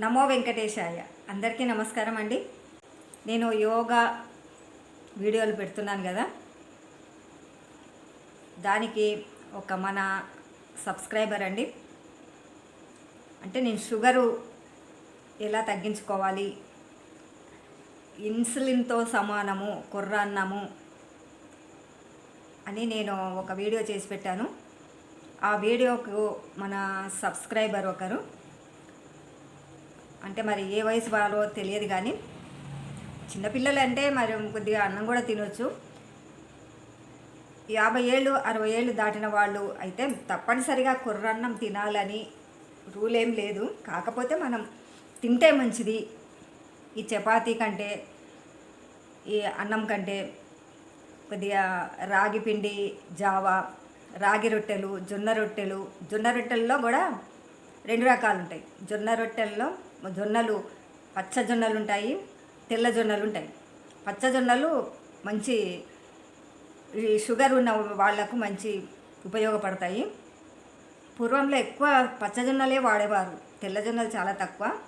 నమో వెంకటేశాయ. అందరికీ నమస్కారం అండి. నేను యోగా వీడియోలు పెడుతున్నాను కదా. దానికి ఒక మన సబ్స్క్రైబర్ అండి. అంటే నేను షుగరు ఎలా తగ్గించుకోవాలి? ఇన్సులిన్తో సమానము కుర్రాన్నము అని నేను ఒక వీడియో చేసి పెట్టాను. ఆ వీడియోకు మన సబ్స్క్రైబర్ ఒకరు అంటే మరి ఏ వయసు వాళ్ళో తెలియదు కానీ చిన్నపిల్లలు అంటే మరి కొద్దిగా అన్నం కూడా తినొచ్చు. యాభై ఏళ్ళు అరవై ఏళ్ళు దాటిన వాళ్ళు అయితే తప్పనిసరిగా కుర్రన్నం తినాలని రూల్ ఏం లేదు. కాకపోతే మనం తింటే మంచిది. ఈ చపాతీ కంటే ఈ అన్నం కంటే కొద్దిగా రాగి పిండి జావా రాగి రొట్టెలు జొన్న రొట్టెలు జొన్న రొట్టెల్లో కూడా రెండు రకాలు ఉంటాయి జొన్న రొట్టెల్లో జొన్నలు పచ్చ జొన్నలు ఉంటాయి తెల్ల జొన్నలు ఉంటాయి పచ్చ జొన్నలు మంచి ఈ షుగర్ ఉన్న వాళ్ళకు మంచి ఉపయోగపడతాయి. పూర్వంలో ఎక్కువ పచ్చజొన్నలే వాడేవారు. తెల్లజొన్నలు చాలా తక్కువ.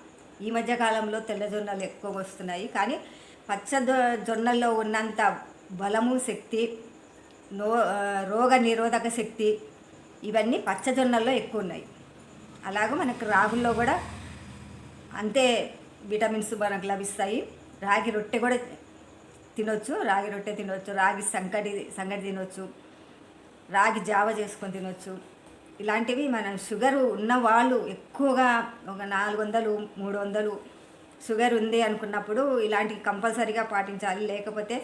ఈ మధ్యకాలంలో తెల్లజొన్నలు ఎక్కువ వస్తున్నాయి. కానీ పచ్చ జొ- జొన్నల్లో ఉన్నంత బలము శక్తి నో రోగ నిరోధక శక్తి ఇవన్నీ పచ్చజొన్నల్లో ఎక్కువ ఉన్నాయి. అలాగే మనకు రాగుల్లో కూడా అంతే విటమిన్స్ మనకు లభిస్తాయి. రాగి రొట్టె కూడా తినొచ్చు రాగి రొట్టె తినొచ్చు రాగి సంకటి సంగటి తినొచ్చు రాగి జావ చేసుకొని తినొచ్చు. ఇలాంటివి మనం షుగర్ ఉన్న వాళ్ళు ఎక్కువగా ఒక నాలుగు వందలు మూడు వందలు షుగర్ ఉంది అనుకున్నప్పుడు ఇలాంటివి కంపల్సరీగా పాటించాలి. లేకపోతే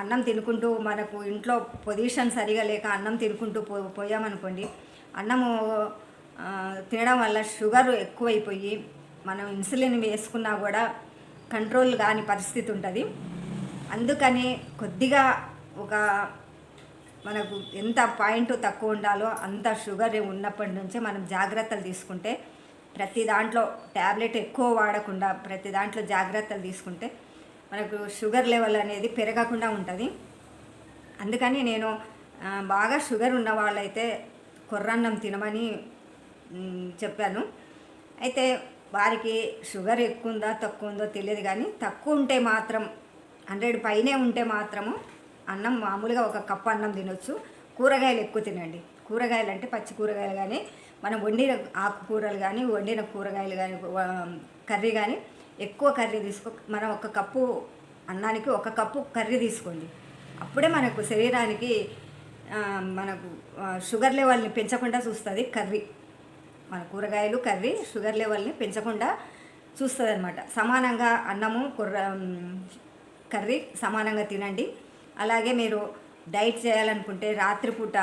అన్నం తినుకుంటూ మనకు ఇంట్లో పొజిషన్ సరిగా లేక అన్నం తినుకుంటూ పో పోయామనుకోండి అన్నము తినడం వల్ల షుగర్ ఎక్కువైపోయి మనం ఇన్సులిన్ వేసుకున్నా కూడా కంట్రోల్ కాని పరిస్థితి ఉంటుంది. అందుకని కొద్దిగా ఒక మనకు ఎంత పాయింట్ తక్కువ ఉండాలో అంత షుగర్ ఉన్నప్పటి నుంచే మనం జాగ్రత్తలు తీసుకుంటే ప్రతి దాంట్లో ట్యాబ్లెట్ ఎక్కువ వాడకుండా ప్రతి దాంట్లో జాగ్రత్తలు తీసుకుంటే మనకు షుగర్ లెవెల్ అనేది పెరగకుండా ఉంటుంది. అందుకని నేను బాగా షుగర్ ఉన్న వాళ్ళైతే కొర్రన్నం తినమని చెప్పాను. అయితే వారికి షుగర్ ఎక్కువ ఉందా తక్కువ ఉందో తెలియదు కానీ తక్కువ ఉంటే మాత్రం హండ్రెడ్ పైనే ఉంటే మాత్రము అన్నం మామూలుగా ఒక కప్పు అన్నం తినొచ్చు. కూరగాయలు ఎక్కువ తినండి. కూరగాయలు అంటే పచ్చి కూరగాయలు కానీ మనం వండిన ఆకుకూరలు కానీ వండిన కూరగాయలు కానీ కర్రీ కానీ ఎక్కువ కర్రీ తీసుకో మనం ఒక కప్పు అన్నానికి ఒక కప్పు కర్రీ తీసుకోండి. అప్పుడే మనకు శరీరానికి మనకు షుగర్ లెవెల్ని పెంచకుండా చూస్తుంది కర్రీ. మన కూరగాయలు కర్రీ షుగర్ లెవెల్ని పెంచకుండా చూస్తుంది అనమాట సమానంగా అన్నము కుర్ర కర్రీ సమానంగా తినండి. అలాగే మీరు డైట్ చేయాలనుకుంటే రాత్రిపూట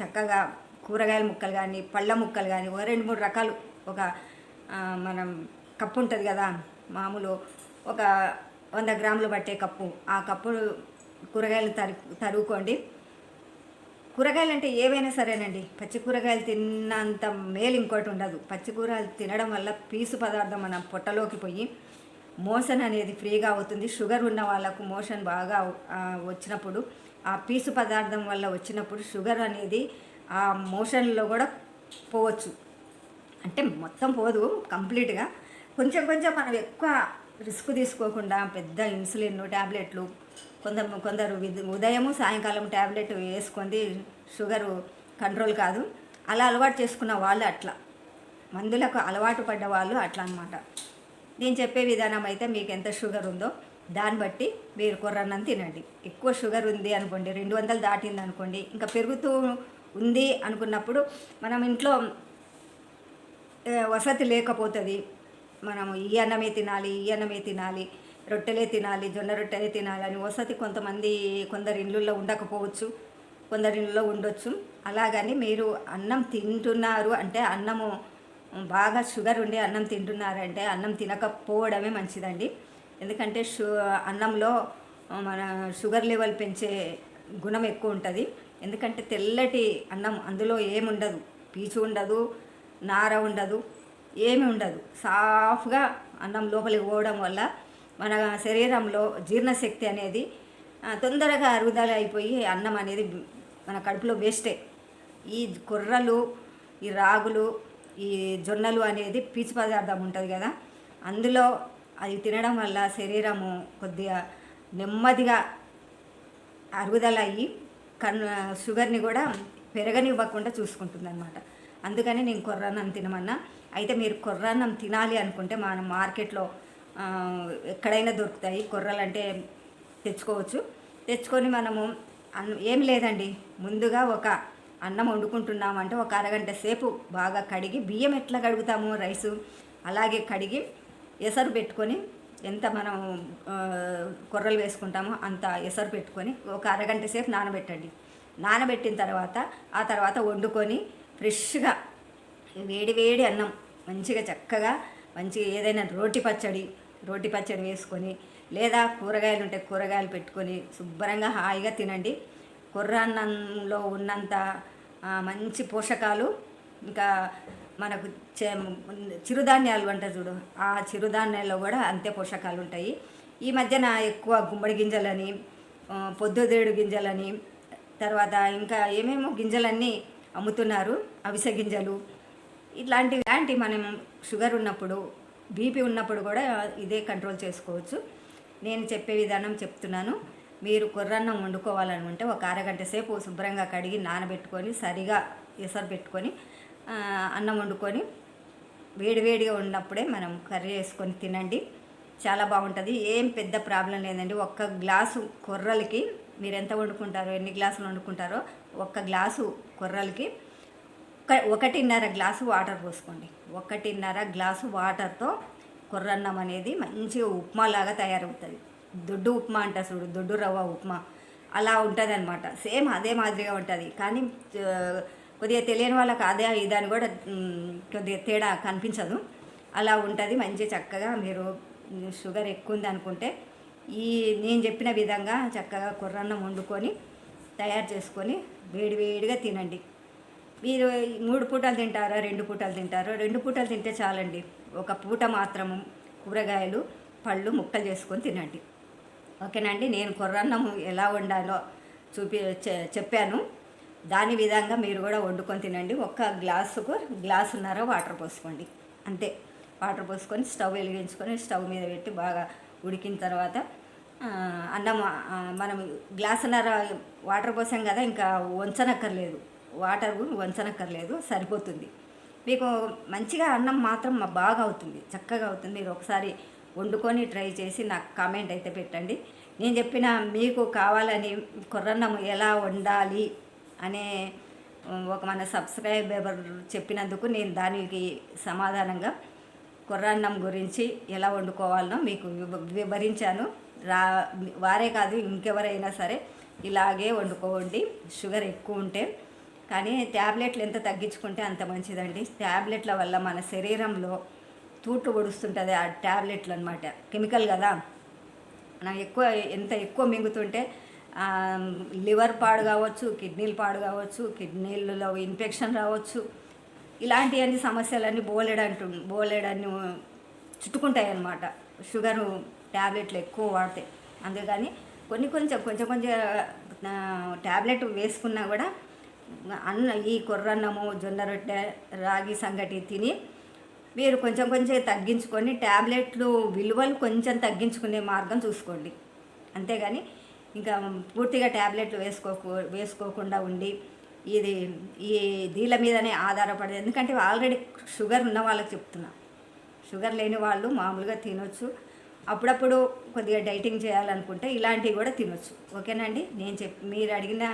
చక్కగా కూరగాయల ముక్కలు కానీ పళ్ళ ముక్కలు కానీ ఒక రెండు మూడు రకాలు ఒక మనం కప్పు ఉంటుంది కదా మామూలు ఒక వంద గ్రాములు పట్టే కప్పు. ఆ కప్పు కూరగాయలు తరు తరుగుకోండి కూరగాయలు అంటే ఏవైనా సరేనండి. పచ్చి కూరగాయలు తిన్నంత మేలు ఇంకోటి ఉండదు. పచ్చి కూరగాయలు తినడం వల్ల పీసు పదార్థం మన పొట్టలోకి పోయి మోషన్ అనేది ఫ్రీగా అవుతుంది. షుగర్ ఉన్న వాళ్ళకు మోషన్ బాగా వచ్చినప్పుడు ఆ పీసు పదార్థం వల్ల వచ్చినప్పుడు షుగర్ అనేది ఆ మోషన్లో కూడా పోవచ్చు. అంటే మొత్తం పోదు కంప్లీట్గా. కొంచెం కొంచెం మనం ఎక్కువ రిస్క్ తీసుకోకుండా పెద్ద ఇన్సులిన్ ట్యాబ్లెట్లు కొందరు కొందరు ఉదయము సాయంకాలం ట్యాబ్లెట్ వేసుకుంది షుగరు కంట్రోల్ కాదు. అలా అలవాటు చేసుకున్న వాళ్ళు అట్లా. మందులకు అలవాటు పడ్డ వాళ్ళు అట్లా అనమాట నేను చెప్పే విధానం అయితే మీకు ఎంత షుగర్ ఉందో దాన్ని బట్టి మీరు కొర్రన్నం తినండి. ఎక్కువ షుగర్ ఉంది అనుకోండి రెండు వందలు దాటింది అనుకోండి ఇంకా పెరుగుతూ ఉంది అనుకున్నప్పుడు మనం ఇంట్లో వసతి లేకపోతుంది మనము ఈ అన్నమే తినాలి ఈ అన్నమే తినాలి రొట్టెలే తినాలి జొన్న రొట్టెలే తినాలి అని వసతి కొంతమంది కొందరి ఇళ్ళల్లో ఉండకపోవచ్చు కొందరి ఇళ్ళలో ఉండొచ్చు. అలాగని మీరు అన్నం తింటున్నారు అంటే అన్నము బాగా షుగర్ ఉండి అన్నం తింటున్నారంటే అన్నం తినకపోవడమే మంచిదండి. ఎందుకంటే షు అన్నంలో మన షుగర్ లెవెల్ పెంచే గుణం ఎక్కువ ఉంటుంది. ఎందుకంటే తెల్లటి అన్నం అందులో ఏముండదు పీచు ఉండదు నార ఉండదు. ఏమి ఉండదు. సాఫ్గా అన్నం లోపలికి పోవడం వల్ల మన శరీరంలో జీర్ణశక్తి అనేది తొందరగా అరుగుదల అయిపోయి అన్నం అనేది మన కడుపులో వేస్టే. ఈ కుర్రలు ఈ రాగులు ఈ జొన్నలు అనేది పీచు పదార్థం ఉంటుంది కదా. అందులో అది తినడం వల్ల శరీరము కొద్దిగా నెమ్మదిగా అరుగుదల అయ్యి కన్ను షుగర్ని కూడా పెరగనివ్వకుండా చూసుకుంటుంది అనమాట అందుకని నేను కొర్రన్నం తినమన్నా. అయితే మీరు కొర్రాన్నం తినాలి అనుకుంటే మనం మార్కెట్లో ఎక్కడైనా దొరుకుతాయి. కొర్రలు అంటే తెచ్చుకోవచ్చు. తెచ్చుకొని మనము అన్న ఏం లేదండి. ముందుగా ఒక అన్నం వండుకుంటున్నామంటే ఒక అరగంట సేపు బాగా కడిగి బియ్యం ఎట్లా కడుగుతాము? రైసు. అలాగే కడిగి ఎసరు పెట్టుకొని ఎంత మనం కొర్రలు వేసుకుంటామో అంత ఎసరు పెట్టుకొని ఒక అరగంట సేపు నానబెట్టండి. నానబెట్టిన తర్వాత ఆ తర్వాత వండుకొని ఫ్రెష్గా వేడి వేడి అన్నం మంచిగా చక్కగా మంచిగా ఏదైనా రోటి పచ్చడి రోటి పచ్చడి వేసుకొని లేదా కూరగాయలు ఉంటే కూరగాయలు పెట్టుకొని శుభ్రంగా హాయిగా తినండి. కుర్రాన్నంలో ఉన్నంత మంచి పోషకాలు ఇంకా మనకు చిరుధాన్యాలు అంటారు చూడు ఆ చిరుధాన్యాల్లో కూడా అంతే పోషకాలు ఉంటాయి. ఈ మధ్యన ఎక్కువ గుమ్మడి గింజలని పొద్దుదేడు గింజలని తర్వాత ఇంకా ఏమేమో గింజలన్నీ అమ్ముతున్నారు. అవిసె గింజలు ఇట్లాంటివి ఇలాంటి మనం షుగర్ ఉన్నప్పుడు బీపీ ఉన్నప్పుడు కూడా ఇదే కంట్రోల్ చేసుకోవచ్చు. నేను చెప్పే విధానం చెప్తున్నాను. మీరు కొర్రన్నం వండుకోవాలనుకుంటే ఒక అరగంట సేపు శుభ్రంగా కడిగి నానబెట్టుకొని సరిగా ఎసరు పెట్టుకొని అన్నం వండుకొని వేడివేడిగా ఉన్నప్పుడే మనం కర్రీ వేసుకొని తినండి. చాలా బాగుంటుంది. ఏం పెద్ద ప్రాబ్లం లేదండి. ఒక్క గ్లాసు కొర్రలకి మీరు ఎంత వండుకుంటారో ఎన్ని గ్లాసులు వండుకుంటారో ఒక్క గ్లాసు కొర్రలకి ఒక ఒకటిన్నర గ్లాసు వాటర్ పోసుకోండి. ఒకటిన్నర గ్లాసు వాటర్తో కొర్రన్నం అనేది మంచిగా ఉప్మా లాగా తయారవుతుంది. దొడ్డు ఉప్మా అంట చూడు దొడ్డు రవ్వ ఉప్మా. అలా ఉంటుంది అనమాట సేమ్ అదే మాదిరిగా ఉంటుంది. కానీ కొద్దిగా తెలియని వాళ్ళకి అదే ఇదని కూడా కొద్దిగా తేడా కనిపించదు. అలా ఉంటుంది. మంచి చక్కగా మీరు షుగర్ ఎక్కువ ఉంది అనుకుంటే ఈ నేను చెప్పిన విధంగా చక్కగా కొర్రన్నం వండుకొని తయారు చేసుకొని వేడివేడిగా తినండి. మీరు మూడు పూటలు తింటారా రెండు పూటలు తింటారో? రెండు పూటలు తింటే చాలండి. ఒక పూట మాత్రము కూరగాయలు పళ్ళు ముక్కలు చేసుకొని తినండి. ఓకేనండి నేను కొర్రన్నం ఎలా వండాలో చూపి చె- చెప్పాను. దాని విధంగా మీరు కూడా వండుకొని తినండి. ఒక్క గ్లాసుకు గ్లాసున్నర వాటర్ పోసుకోండి. అంతే. వాటర్ పోసుకొని స్టవ్ వెలిగించుకొని స్టవ్ మీద పెట్టి బాగా ఉడికిన తర్వాత అన్నం మనం గ్లాసున్నర వాటర్ పోసాం కదా ఇంకా వంచనక్కర్లేదు. వాటర్ వంచనక్కర్లేదు సరిపోతుంది. మీకు మంచిగా అన్నం మాత్రం బాగా అవుతుంది చక్కగా అవుతుంది. మీరు ఒకసారి వండుకొని ట్రై చేసి నాకు కామెంట్ అయితే పెట్టండి. నేను చెప్పిన మీకు కావాలని కొర్రన్నం ఎలా వండాలి అనే ఒక మన సబ్స్క్రైబర్ చెప్పినందుకు నేను దానికి సమాధానంగా కొర్రన్నం గురించి ఎలా వండుకోవాలనో మీకు వివరించాను. రా వారే కాదు ఇంకెవరైనా సరే ఇలాగే వండుకోండి. షుగర్ ఎక్కువ ఉంటే కానీ ట్యాబ్లెట్లు ఎంత తగ్గించుకుంటే అంత మంచిదండి. ట్యాబ్లెట్ల వల్ల మన శరీరంలో తూట్లు పొడుస్తుంటుంది ఆ ట్యాబ్లెట్లు అనమాట కెమికల్ కదా. మనం ఎక్కువ ఎంత ఎక్కువ మింగుతుంటే లివర్ పాడు కావచ్చు కిడ్నీలు పాడు కావచ్చు కిడ్నీలలో ఇన్ఫెక్షన్ రావచ్చు. ఇలాంటివన్నీ సమస్యలన్నీ బోలెడంటు బోలెడన్ని చుట్టుకుంటాయి అన్నమాట. షుగరు ట్యాబ్లెట్లు ఎక్కువ వాడితే. అందుకని కొన్ని కొంచెం కొంచెం కొంచెం ట్యాబ్లెట్ వేసుకున్నా కూడా అన్న ఈ కొర్రన్నము జొన్న రొట్టె రాగి సంగటి తిని మీరు కొంచెం కొంచెం తగ్గించుకొని ట్యాబ్లెట్లు విలువలు కొంచెం తగ్గించుకునే మార్గం చూసుకోండి. అంతేగాని ఇంకా పూర్తిగా ట్యాబ్లెట్లు వేసుకోకు వేసుకోకుండా ఉండి ఇది ఈ దీళ్ళ మీదనే ఆధారపడదు. ఎందుకంటే ఆల్రెడీ షుగర్ ఉన్న వాళ్ళకి చెప్తున్నా. షుగర్ లేని వాళ్ళు మామూలుగా తినొచ్చు. అప్పుడప్పుడు కొద్దిగా డైటింగ్ చేయాలనుకుంటే ఇలాంటివి కూడా తినొచ్చు. ఓకేనండి నేను చెప్ మీరు అడిగిన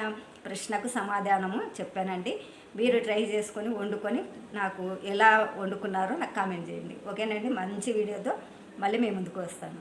ప్రశ్నకు సమాధానము చెప్పానండి. మీరు ట్రై చేసుకొని వండుకొని నాకు ఎలా వండుకున్నారో నాకు కామెంట్ చేయండి. ఓకేనండి మంచి వీడియోతో మళ్ళీ మేము ముందుకు వస్తాను.